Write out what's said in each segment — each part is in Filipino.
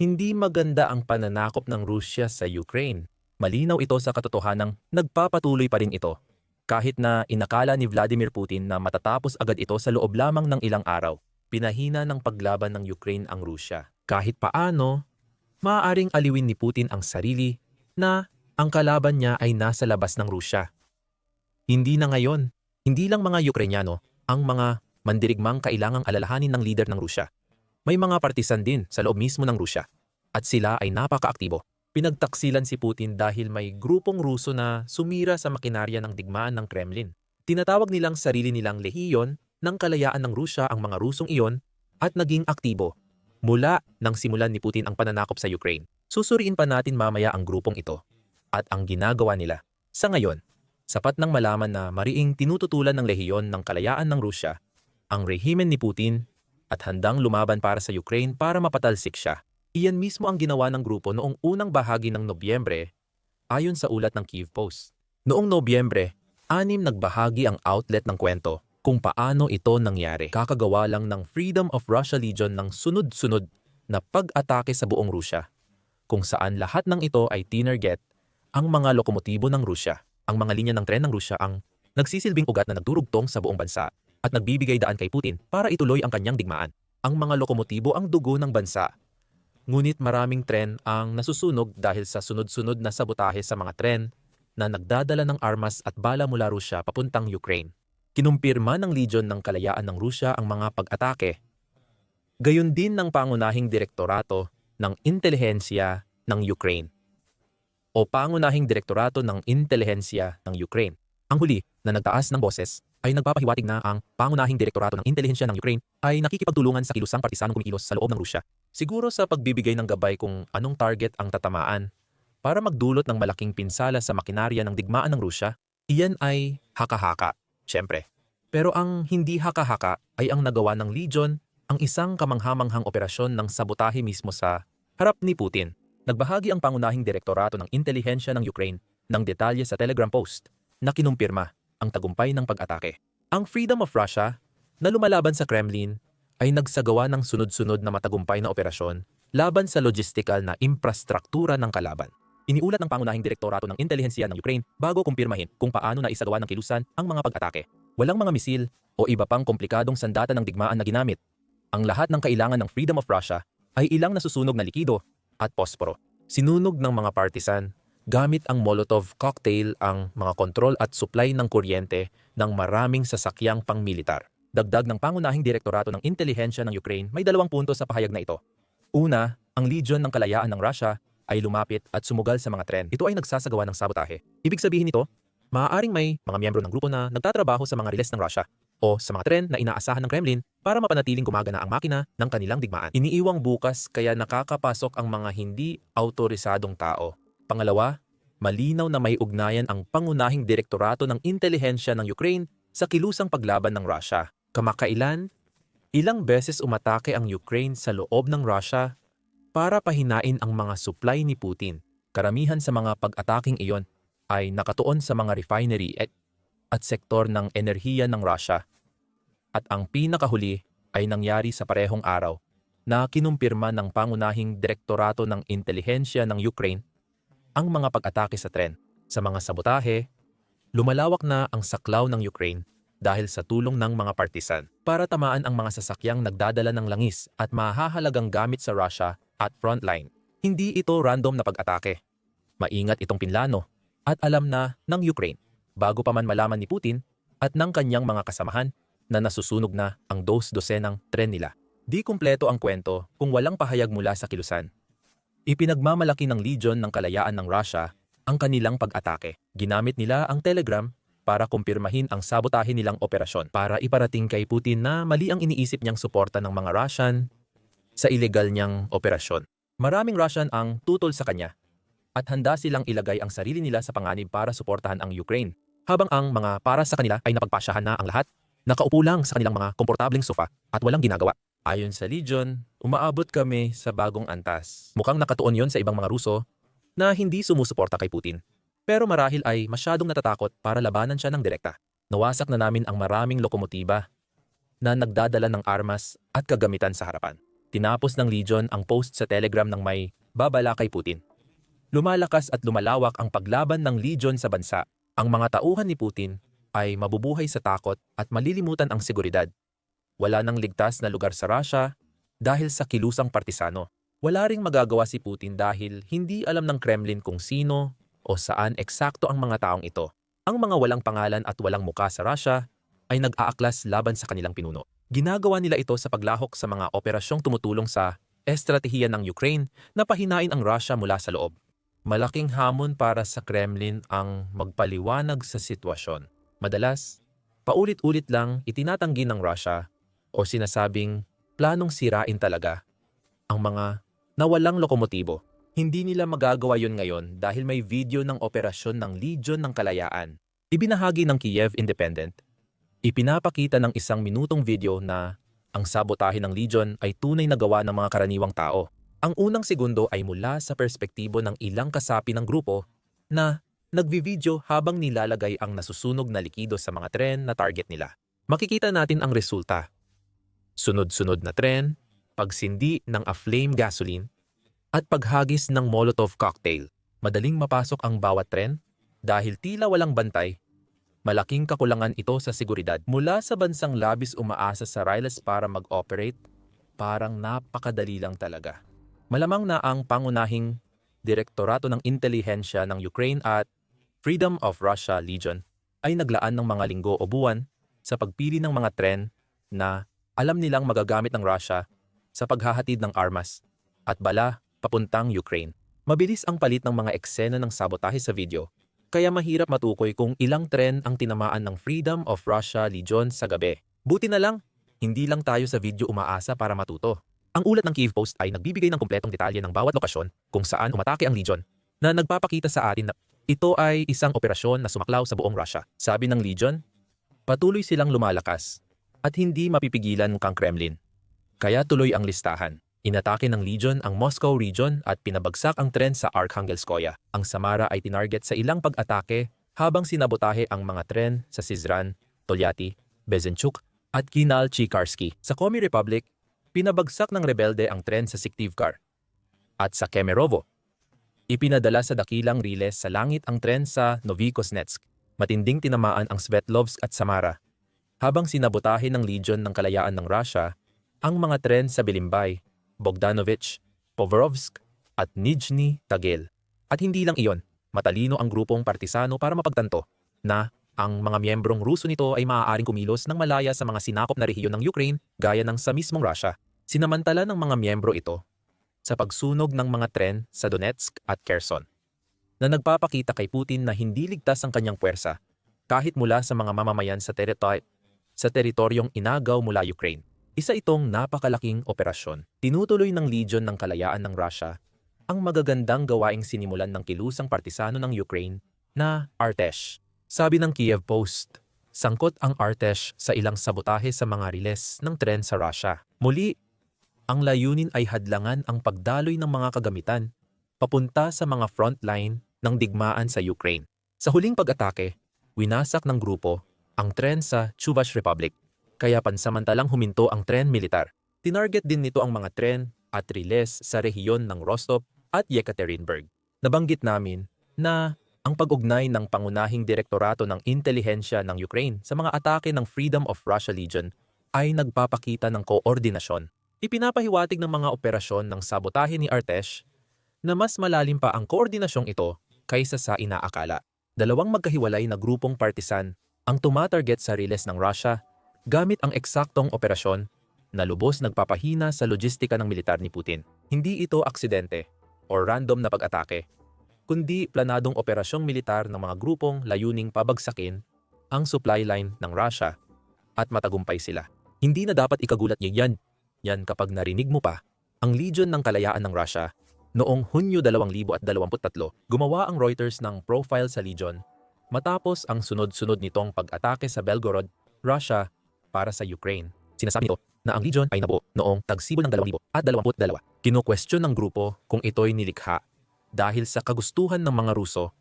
Hindi maganda ang pananakop ng Rusya sa Ukraine. Malinaw ito sa katotohanang nagpapatuloy pa rin ito. Kahit na inakala ni Vladimir Putin na matatapos agad ito sa loob lamang ng ilang araw, pinahina ng paglaban ng Ukraine ang Rusya. Kahit paano, maaaring aliwin ni Putin ang sarili na ang kalaban niya ay nasa labas ng Rusya. Hindi na ngayon, hindi lang mga Ukrainyano ang mga mandirigmang kailangang alalahanin ng leader ng Rusya. May mga partisan din sa loob mismo ng Rusya at sila ay napakaaktibo. Pinagtaksilan si Putin dahil may grupong Ruso na sumira sa makinarya ng digmaan ng Kremlin. Tinatawag nilang sarili nilang lehiyon ng kalayaan ng Rusya ang mga Rusong iyon at naging aktibo mula nang simulan ni Putin ang pananakop sa Ukraine. Susuriin pa natin mamaya ang grupong ito at ang ginagawa nila. Sa ngayon, sapat nang malaman na mariing tinututulan ng lehiyon ng kalayaan ng Rusya ang rehimen ni Putin at handang lumaban para sa Ukraine para mapatalsik siya. Iyan mismo ang ginawa ng grupo noong unang bahagi ng Nobyembre ayon sa ulat ng Kiev Post. Noong Nobyembre, anim nagbahagi ang outlet ng kwento kung paano ito nangyari. Kakagawa lang ng Freedom of Russia Legion ng sunod-sunod na pag-atake sa buong Rusya, kung saan lahat ng ito ay tinerget ang mga lokomotibo ng Rusya. Ang mga linya ng tren ng Rusya ang nagsisilbing ugat na nagdurugtong sa buong bansa at nagbibigay daan kay Putin para ituloy ang kanyang digmaan. Ang mga lokomotibo ang dugo ng bansa. Ngunit maraming tren ang nasusunog dahil sa sunod-sunod na sabotahe sa mga tren na nagdadala ng armas at bala mula Rusya papuntang Ukraine. Kinumpirma ng Legion ng Kalayaan ng Rusya ang mga pag-atake. Gayon din ng pangunahing direktorato ng intelihensya ng Ukraine o pangunahing direktorato ng intelihensya ng Ukraine. Ang huli na nagtaas ng boses ay nagpapahiwatig na ang pangunahing direktorato ng intelihensya ng Ukraine ay nakikipagtulungan sa kilusang partisanong kumikilos sa loob ng Rusya. Siguro sa pagbibigay ng gabay kung anong target ang tatamaan para magdulot ng malaking pinsala sa makinarya ng digmaan ng Rusya, iyan ay haka-haka, syempre. Pero ang hindi haka-haka ay ang nagawa ng Legion ang isang kamanghamanghang operasyon ng sabotahe mismo sa harap ni Putin. Nagbahagi ang pangunahing direktorato ng intelihensya ng Ukraine ng detalye sa Telegram post na kinumpirma ang tagumpay ng pag-atake. Ang Freedom of Russia na lumalaban sa Kremlin ay nagsagawa ng sunod-sunod na matagumpay na operasyon laban sa logistical na infrastruktura ng kalaban. Iniulat ng pangunahing direktorato ng intelihensya ng Ukraine bago kumpirmahin kung paano na isagawa ng kilusan ang mga pag-atake. Walang mga misil o iba pang komplikadong sandata ng digmaan na ginamit. Ang lahat ng kailangan ng Freedom of Russia ay ilang nasusunog na likido at posporo. Sinunog ng mga partisan gamit ang Molotov cocktail ang mga kontrol at supply ng kuryente ng maraming sasakyang pangmilitar. Dagdag ng pangunahing direktorato ng intelihensya ng Ukraine may dalawang punto sa pahayag na ito. Una, ang Legion ng Kalayaan ng Russia ay lumapit at sumugal sa mga tren. Ito ay nagsasagawa ng sabotahe. Ibig sabihin nito, maaaring may mga miyembro ng grupo na nagtatrabaho sa mga riles ng Russia o sa mga tren na inaasahan ng Kremlin para mapanatiling gumagana ang makina ng kanilang digmaan. Iniiwang bukas kaya nakakapasok ang mga hindi autorisadong tao Pangalawa, malinaw na may ugnayan ang pangunahing direktorato ng intelihensya ng Ukraine sa kilusang paglaban ng Russia. Kamakailan, ilang beses umatake ang Ukraine sa loob ng Russia para pahinain ang mga supply ni Putin. Karamihan sa mga pag-ataking iyon ay nakatuon sa mga refinery at, at sektor ng enerhiya ng Russia. At ang pinakahuli ay nangyari sa parehong araw na kinumpirma ng pangunahing direktorato ng intelihensya ng Ukraine ang mga pag-atake sa tren. Sa mga sabotahe, lumalawak na ang saklaw ng Ukraine dahil sa tulong ng mga partisan para tamaan ang mga sasakyang nagdadala ng langis at mahahalagang gamit sa Russia at frontline. Hindi ito random na pag-atake. Maingat itong pinlano at alam na ng Ukraine bago pa man malaman ni Putin at ng kanyang mga kasamahan na nasusunog na ang dos-dosenang tren nila. Di kumpleto ang kwento kung walang pahayag mula sa kilusan. Ipinagmamalaki ng Legion ng Kalayaan ng Russia ang kanilang pag-atake. Ginamit nila ang Telegram para kumpirmahin ang sabotahe nilang operasyon para iparating kay Putin na mali ang iniisip niyang suporta ng mga Russian sa ilegal niyang operasyon. Maraming Russian ang tutol sa kanya at handa silang ilagay ang sarili nila sa panganib para suportahan ang Ukraine. Habang ang mga para sa kanila ay napagpasyahan na ang lahat, nakaupo lang sa kanilang mga komportableng sofa at walang ginagawa. Ayon sa Legion, umaabot kami sa bagong antas. Mukhang nakatuon yon sa ibang mga Ruso na hindi sumusuporta kay Putin. Pero marahil ay masyadong natatakot para labanan siya ng direkta. Nawasak na namin ang maraming lokomotiba na nagdadala ng armas at kagamitan sa harapan. Tinapos ng Legion ang post sa Telegram ng may babala kay Putin. Lumalakas at lumalawak ang paglaban ng Legion sa bansa. Ang mga tauhan ni Putin ay mabubuhay sa takot at malilimutan ang seguridad. Wala nang ligtas na lugar sa Russia dahil sa kilusang partisano. Wala ring magagawa si Putin dahil hindi alam ng Kremlin kung sino o saan eksakto ang mga taong ito. Ang mga walang pangalan at walang muka sa Russia ay nag-aaklas laban sa kanilang pinuno. Ginagawa nila ito sa paglahok sa mga operasyong tumutulong sa estratehiya ng Ukraine na pahinain ang Russia mula sa loob. Malaking hamon para sa Kremlin ang magpaliwanag sa sitwasyon. Madalas, paulit-ulit lang itinatanggi ng Russia o sinasabing planong sirain talaga ang mga nawalang lokomotibo. Hindi nila magagawa yon ngayon dahil may video ng operasyon ng Legion ng Kalayaan. Ibinahagi ng Kiev Independent. Ipinapakita ng isang minutong video na ang sabotahe ng Legion ay tunay na gawa ng mga karaniwang tao. Ang unang segundo ay mula sa perspektibo ng ilang kasapi ng grupo na nagvi-video habang nilalagay ang nasusunog na likido sa mga tren na target nila. Makikita natin ang resulta. Sunod-sunod na tren, pagsindi ng aflame gasoline, at paghagis ng Molotov cocktail. Madaling mapasok ang bawat tren dahil tila walang bantay. Malaking kakulangan ito sa seguridad. Mula sa bansang labis umaasa sa Riles para mag-operate, parang napakadali lang talaga. Malamang na ang pangunahing Direktorato ng Intelihensya ng Ukraine at Freedom of Russia Legion ay naglaan ng mga linggo o buwan sa pagpili ng mga tren na alam nilang magagamit ng Russia sa paghahatid ng armas at bala papuntang Ukraine. Mabilis ang palit ng mga eksena ng sabotahe sa video, kaya mahirap matukoy kung ilang tren ang tinamaan ng Freedom of Russia Legion sa gabi. Buti na lang, hindi lang tayo sa video umaasa para matuto. Ang ulat ng Kiev Post ay nagbibigay ng kumpletong detalye ng bawat lokasyon kung saan umatake ang Legion na nagpapakita sa atin na ito ay isang operasyon na sumaklaw sa buong Russia. Sabi ng Legion, patuloy silang lumalakas at hindi mapipigilan kang Kremlin. Kaya tuloy ang listahan. Inatake ng Legion ang Moscow region at pinabagsak ang tren sa Arkhangelskoye. Ang Samara ay tinarget sa ilang pag-atake habang sinabotahe ang mga tren sa Sizran, Tolyatti, Bezenchuk at Kinal Chikarsky. Sa Komi Republic, pinabagsak ng rebelde ang tren sa Syktyvkar. At sa Kemerovo, ipinadala sa dakilang riles sa langit ang tren sa Novikosnetsk. Matinding tinamaan ang Svetlovsk at Samara. Habang sinabotahe ng Legion ng Kalayaan ng Russia, ang mga tren sa Bilimbay, Bogdanovich, Povorovsk at Nizhny Tagil. At hindi lang iyon, matalino ang grupong partisano para mapagtanto na ang mga miyembrong Ruso nito ay maaaring kumilos ng malaya sa mga sinakop na rehiyon ng Ukraine gaya ng sa mismong Russia. Sinamantala ng mga miyembro ito sa pagsunog ng mga tren sa Donetsk at Kherson na nagpapakita kay Putin na hindi ligtas ang kanyang puwersa kahit mula sa mga mamamayan sa, teritor- sa teritoryong inagaw mula Ukraine. Isa itong napakalaking operasyon. Tinutuloy ng Legion ng Kalayaan ng Russia ang magagandang gawaing sinimulan ng kilusang partisano ng Ukraine na Artesh. Sabi ng Kiev Post, sangkot ang Artesh sa ilang sabotahe sa mga riles ng tren sa Russia. Muli, ang layunin ay hadlangan ang pagdaloy ng mga kagamitan papunta sa mga frontline ng digmaan sa Ukraine. Sa huling pag-atake, winasak ng grupo ang tren sa Chuvash Republic, kaya pansamantalang huminto ang tren militar. Tinarget din nito ang mga tren at riles sa rehiyon ng Rostov at Yekaterinburg. Nabanggit namin na ang pag-ugnay ng pangunahing direktorato ng intelihensya ng Ukraine sa mga atake ng Freedom of Russia Legion ay nagpapakita ng koordinasyon. Ipinapahiwatig ng mga operasyon ng sabotahe ni Artesh na mas malalim pa ang koordinasyong ito kaysa sa inaakala. Dalawang magkahiwalay na grupong partisan ang tumatarget sa riles ng Russia gamit ang eksaktong operasyon na lubos nagpapahina sa logistika ng militar ni Putin. Hindi ito aksidente o random na pag-atake, kundi planadong operasyong militar ng mga grupong layuning pabagsakin ang supply line ng Russia at matagumpay sila. Hindi na dapat ikagulat niya yan. Yan kapag narinig mo pa, ang Legion ng Kalayaan ng Russia noong Hunyo 2023 gumawa ang Reuters ng profile sa Legion matapos ang sunod-sunod nitong pag-atake sa Belgorod, Russia para sa Ukraine. Sinasabi nito na ang Legion ay nabuo noong tagsibol ng 2022. Kino-question ng grupo kung ito'y nilikha dahil sa kagustuhan ng mga Ruso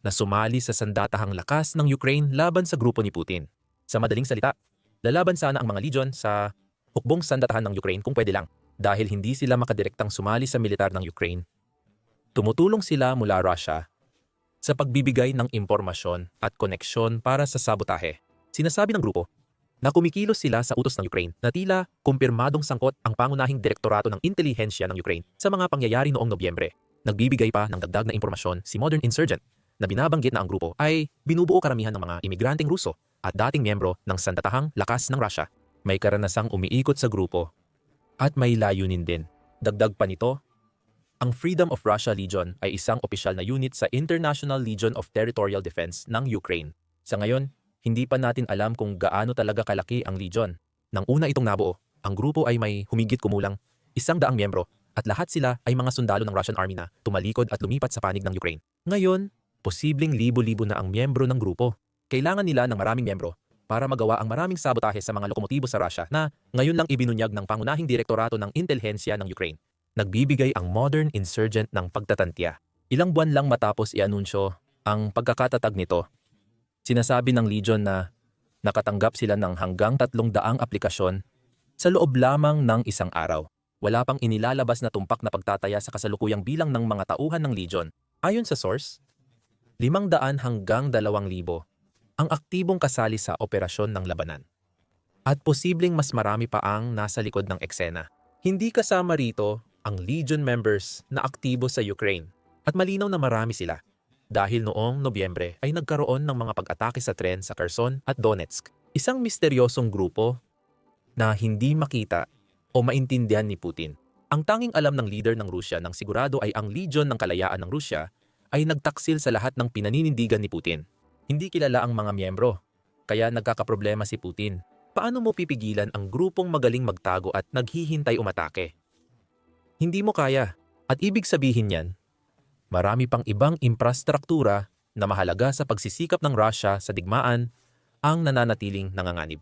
na sumali sa sandatahang lakas ng Ukraine laban sa grupo ni Putin. Sa madaling salita, lalaban sana ang mga Legion sa hukbong sandatahan ng Ukraine kung pwede lang. dahil hindi sila makadirektang sumali sa militar ng Ukraine. Tumutulong sila mula Russia sa pagbibigay ng impormasyon at koneksyon para sa sabotahe. Sinasabi ng grupo na kumikilos sila sa utos ng Ukraine na tila kumpirmadong sangkot ang pangunahing direktorato ng intelihensya ng Ukraine sa mga pangyayari noong Nobyembre. Nagbibigay pa ng dagdag na impormasyon si Modern Insurgent na binabanggit na ang grupo ay binubuo karamihan ng mga imigranteng Ruso at dating miyembro ng sandatahang lakas ng Russia. May karanasang umiikot sa grupo at may layunin din. Dagdag pa nito, ang Freedom of Russia Legion ay isang opisyal na unit sa International Legion of Territorial Defense ng Ukraine. Sa ngayon, hindi pa natin alam kung gaano talaga kalaki ang Legion. Nang una itong nabuo, ang grupo ay may humigit kumulang isang daang miyembro at lahat sila ay mga sundalo ng Russian Army na tumalikod at lumipat sa panig ng Ukraine. Ngayon, posibleng libo-libo na ang miyembro ng grupo. Kailangan nila ng maraming miyembro para magawa ang maraming sabotahe sa mga lokomotibo sa Russia na ngayon lang ibinunyag ng pangunahing direktorato ng intelihensya ng Ukraine. Nagbibigay ang modern insurgent ng pagtatantya. Ilang buwan lang matapos i-anunsyo ang pagkakatatag nito, sinasabi ng Legion na nakatanggap sila ng hanggang tatlong daang aplikasyon sa loob lamang ng isang araw. Wala pang inilalabas na tumpak na pagtataya sa kasalukuyang bilang ng mga tauhan ng Legion. Ayon sa source, 500 hanggang 2,000 ang aktibong kasali sa operasyon ng labanan. At posibleng mas marami pa ang nasa likod ng eksena. Hindi kasama rito ang Legion members na aktibo sa Ukraine at malinaw na marami sila dahil noong Nobyembre ay nagkaroon ng mga pag-atake sa tren sa Kherson at Donetsk. Isang misteryosong grupo na hindi makita o maintindihan ni Putin. Ang tanging alam ng leader ng Rusya nang sigurado ay ang Legion ng Kalayaan ng Rusya ay nagtaksil sa lahat ng pinaninindigan ni Putin. Hindi kilala ang mga miyembro, kaya nagkakaproblema si Putin. Paano mo pipigilan ang grupong magaling magtago at naghihintay umatake? Hindi mo kaya. At ibig sabihin yan, marami pang ibang infrastruktura na mahalaga sa pagsisikap ng Russia sa digmaan ang nananatiling nanganganib.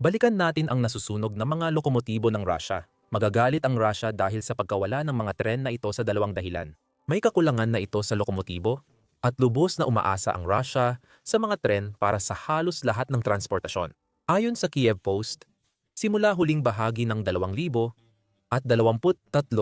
Balikan natin ang nasusunog na mga lokomotibo ng Russia. Magagalit ang Russia dahil sa pagkawala ng mga tren na ito sa dalawang dahilan. May kakulangan na ito sa lokomotibo at lubos na umaasa ang Russia sa mga tren para sa halos lahat ng transportasyon. Ayon sa Kiev Post, simula huling bahagi ng 2000 at 23,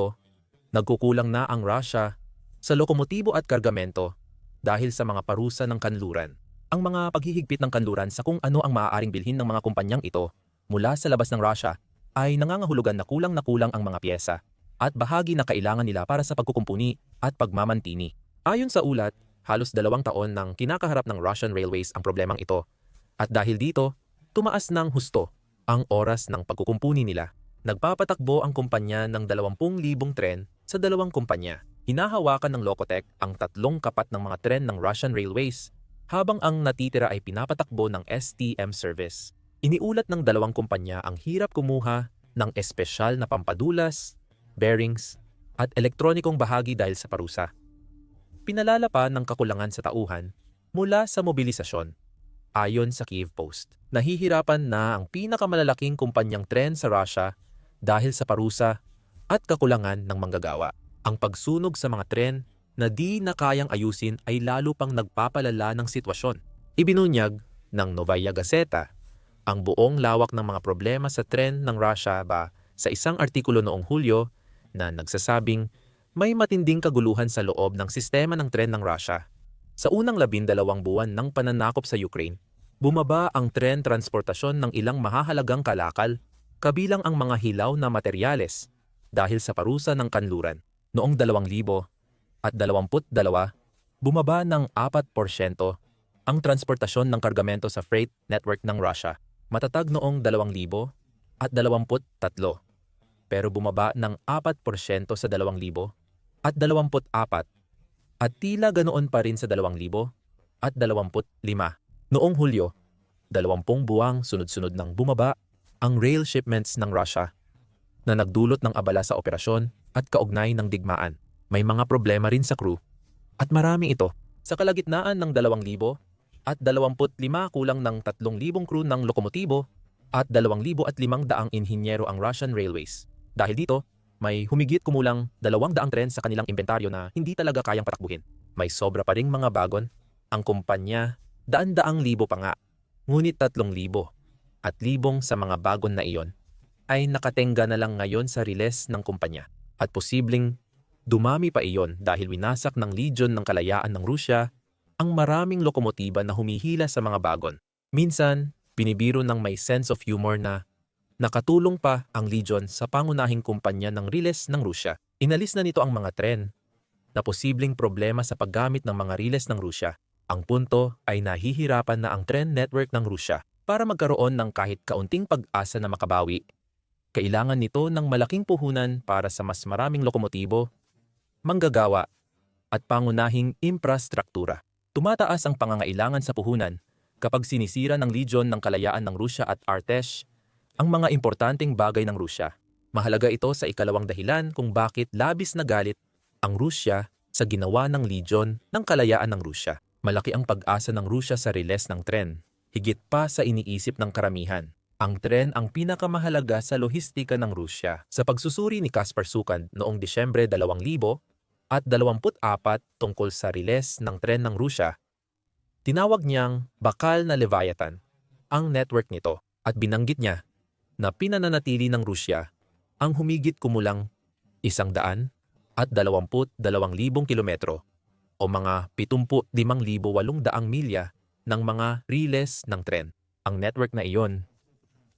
nagkukulang na ang Russia sa lokomotibo at kargamento dahil sa mga parusa ng kanluran. Ang mga paghihigpit ng kanluran sa kung ano ang maaaring bilhin ng mga kumpanyang ito mula sa labas ng Russia ay nangangahulugan na kulang na kulang ang mga pyesa at bahagi na kailangan nila para sa pagkukumpuni at pagmamantini. Ayon sa ulat, Halos dalawang taon nang kinakaharap ng Russian Railways ang problemang ito. At dahil dito, tumaas ng husto ang oras ng pagkukumpuni nila. Nagpapatakbo ang kumpanya ng 20,000 tren sa dalawang kumpanya. Hinahawakan ng Lokotech ang tatlong kapat ng mga tren ng Russian Railways habang ang natitira ay pinapatakbo ng STM service. Iniulat ng dalawang kumpanya ang hirap kumuha ng espesyal na pampadulas, bearings, at elektronikong bahagi dahil sa parusa pinalala pa ng kakulangan sa tauhan mula sa mobilisasyon. Ayon sa Kiev Post, nahihirapan na ang pinakamalalaking kumpanyang tren sa Russia dahil sa parusa at kakulangan ng manggagawa. Ang pagsunog sa mga tren na di na kayang ayusin ay lalo pang nagpapalala ng sitwasyon. Ibinunyag ng Novaya Gazeta ang buong lawak ng mga problema sa tren ng Russia ba sa isang artikulo noong Hulyo na nagsasabing may matinding kaguluhan sa loob ng sistema ng tren ng Russia. Sa unang labindalawang buwan ng pananakop sa Ukraine, bumaba ang tren transportasyon ng ilang mahahalagang kalakal, kabilang ang mga hilaw na materyales, dahil sa parusa ng kanluran. Noong 2000 at 22, bumaba ng 4% ang transportasyon ng kargamento sa freight network ng Russia. Matatag noong 2000 at 23, pero bumaba ng 4% sa 2000 at 24 at tila ganoon pa rin sa 2,000 at 25. Noong Hulyo, 20 buwang sunod-sunod nang bumaba ang rail shipments ng Russia na nagdulot ng abala sa operasyon at kaugnay ng digmaan. May mga problema rin sa crew at marami ito. Sa kalagitnaan ng 2,000 at 25 kulang ng 3,000 crew ng lokomotibo at 2,500 inhinyero ang Russian Railways. Dahil dito, may humigit kumulang dalawang daang tren sa kanilang inventaryo na hindi talaga kayang patakbuhin. May sobra pa ring mga bagon. Ang kumpanya, daan-daang libo pa nga. Ngunit tatlong libo. At libong sa mga bagon na iyon ay nakatenga na lang ngayon sa riles ng kumpanya. At posibleng dumami pa iyon dahil winasak ng Legion ng Kalayaan ng Rusya ang maraming lokomotiba na humihila sa mga bagon. Minsan, binibiro ng may sense of humor na nakatulong pa ang Legion sa pangunahing kumpanya ng riles ng Rusya. Inalis na nito ang mga tren na posibleng problema sa paggamit ng mga riles ng Rusya. Ang punto ay nahihirapan na ang tren network ng Rusya para magkaroon ng kahit kaunting pag-asa na makabawi. Kailangan nito ng malaking puhunan para sa mas maraming lokomotibo, manggagawa, at pangunahing infrastruktura. Tumataas ang pangangailangan sa puhunan kapag sinisira ng Legion ng Kalayaan ng Rusya at Artesh ang mga importanteng bagay ng Rusya. Mahalaga ito sa ikalawang dahilan kung bakit labis na galit ang Rusya sa ginawa ng Legion ng Kalayaan ng Rusya. Malaki ang pag-asa ng Rusya sa riles ng tren, higit pa sa iniisip ng karamihan. Ang tren ang pinakamahalaga sa lohistika ng Rusya. Sa pagsusuri ni Kaspar Sukan noong Disyembre 2000 at 24 tungkol sa riles ng tren ng Rusya, tinawag niyang bakal na Leviathan ang network nito at binanggit niya na pinananatili ng Rusya ang humigit kumulang isang daan at 22,000 kilometro o mga 75,800 milya ng mga riles ng tren. Ang network na iyon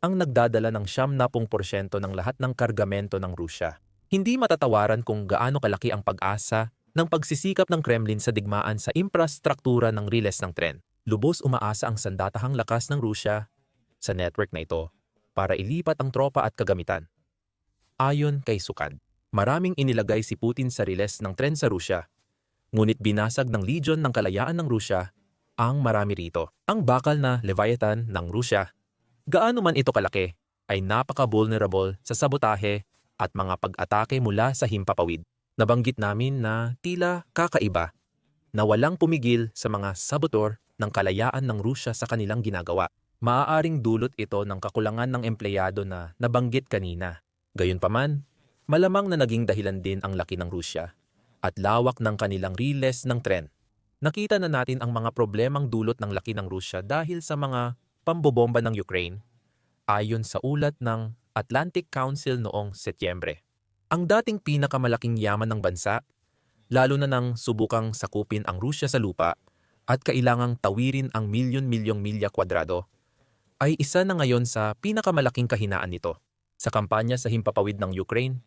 ang nagdadala ng 70% ng lahat ng kargamento ng Rusya. Hindi matatawaran kung gaano kalaki ang pag-asa ng pagsisikap ng Kremlin sa digmaan sa infrastruktura ng riles ng tren. Lubos umaasa ang sandatahang lakas ng Rusya sa network na ito para ilipat ang tropa at kagamitan. Ayon kay Sukad, maraming inilagay si Putin sa riles ng tren sa Rusya ngunit binasag ng Legion ng Kalayaan ng Rusya ang marami rito. Ang bakal na Leviathan ng Rusya, gaano man ito kalaki, ay napaka-vulnerable sa sabotahe at mga pag-atake mula sa himpapawid. Nabanggit namin na tila kakaiba na walang pumigil sa mga sabotor ng kalayaan ng Rusya sa kanilang ginagawa. Maaaring dulot ito ng kakulangan ng empleyado na nabanggit kanina. Gayunpaman, malamang na naging dahilan din ang laki ng Rusya at lawak ng kanilang riles ng tren. Nakita na natin ang mga problemang dulot ng laki ng Rusya dahil sa mga pambobomba ng Ukraine, ayon sa ulat ng Atlantic Council noong Setyembre. Ang dating pinakamalaking yaman ng bansa, lalo na nang subukang sakupin ang Rusya sa lupa at kailangang tawirin ang milyon-milyong milya kwadrado, ay isa na ngayon sa pinakamalaking kahinaan nito. Sa kampanya sa himpapawid ng Ukraine,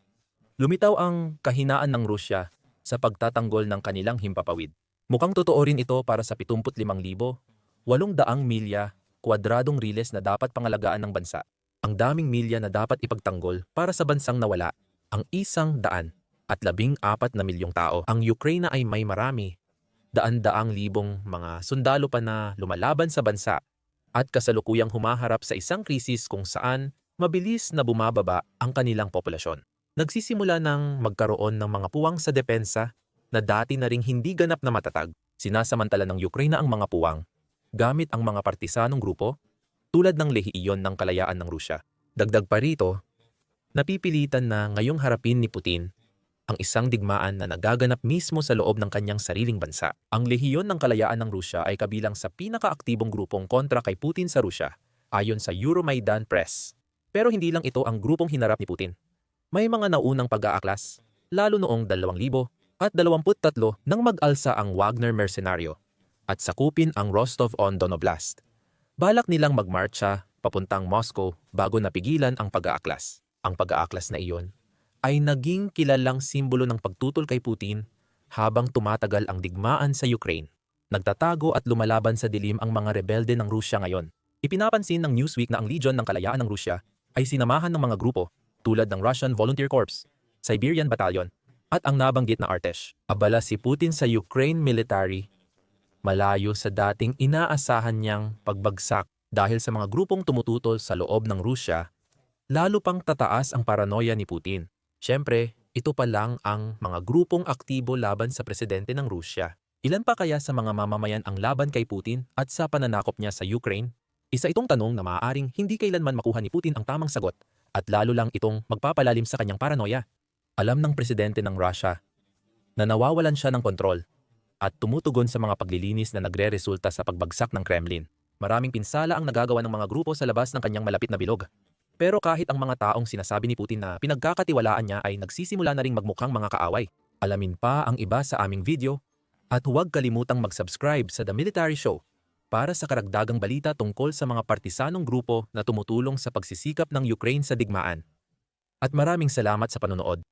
lumitaw ang kahinaan ng Rusya sa pagtatanggol ng kanilang himpapawid. Mukhang totoo rin ito para sa 75,800 milya kwadradong riles na dapat pangalagaan ng bansa. Ang daming milya na dapat ipagtanggol para sa bansang nawala ang isang daan at labing apat na milyong tao. Ang Ukraine ay may marami, daan-daang libong mga sundalo pa na lumalaban sa bansa at kasalukuyang humaharap sa isang krisis kung saan mabilis na bumababa ang kanilang populasyon nagsisimula ng magkaroon ng mga puwang sa depensa na dati na ring hindi ganap na matatag. Sinasamantala ng Ukraine ang mga puwang gamit ang mga partisanong grupo tulad ng lehiyon ng kalayaan ng Rusya. Dagdag pa rito, napipilitan na ngayong harapin ni Putin ang isang digmaan na nagaganap mismo sa loob ng kanyang sariling bansa. Ang lehiyon ng kalayaan ng Rusya ay kabilang sa pinakaaktibong grupong kontra kay Putin sa Rusya, ayon sa Euromaidan Press. Pero hindi lang ito ang grupong hinarap ni Putin may mga naunang pag-aaklas, lalo noong 2000 at 23 nang mag-alsa ang Wagner Mercenaryo at sakupin ang Rostov-on-Don Oblast. Balak nilang magmarcha papuntang Moscow bago napigilan ang pag-aaklas. Ang pag-aaklas na iyon ay naging kilalang simbolo ng pagtutol kay Putin habang tumatagal ang digmaan sa Ukraine. Nagtatago at lumalaban sa dilim ang mga rebelde ng Rusya ngayon. Ipinapansin ng Newsweek na ang Legion ng Kalayaan ng Rusya ay sinamahan ng mga grupo tulad ng Russian Volunteer Corps, Siberian Battalion, at ang nabanggit na Artesh. Abala si Putin sa Ukraine military, malayo sa dating inaasahan niyang pagbagsak dahil sa mga grupong tumututol sa loob ng Rusya, lalo pang tataas ang paranoia ni Putin. Siyempre, ito pa lang ang mga grupong aktibo laban sa presidente ng Rusya. Ilan pa kaya sa mga mamamayan ang laban kay Putin at sa pananakop niya sa Ukraine? Isa itong tanong na maaaring hindi kailanman makuha ni Putin ang tamang sagot at lalo lang itong magpapalalim sa kanyang paranoia. Alam ng presidente ng Russia na nawawalan siya ng kontrol at tumutugon sa mga paglilinis na nagre-resulta sa pagbagsak ng Kremlin. Maraming pinsala ang nagagawa ng mga grupo sa labas ng kanyang malapit na bilog. Pero kahit ang mga taong sinasabi ni Putin na pinagkakatiwalaan niya ay nagsisimula na ring magmukhang mga kaaway. Alamin pa ang iba sa aming video at huwag kalimutang mag-subscribe sa The Military Show para sa karagdagang balita tungkol sa mga partisanong grupo na tumutulong sa pagsisikap ng Ukraine sa digmaan. At maraming salamat sa panonood.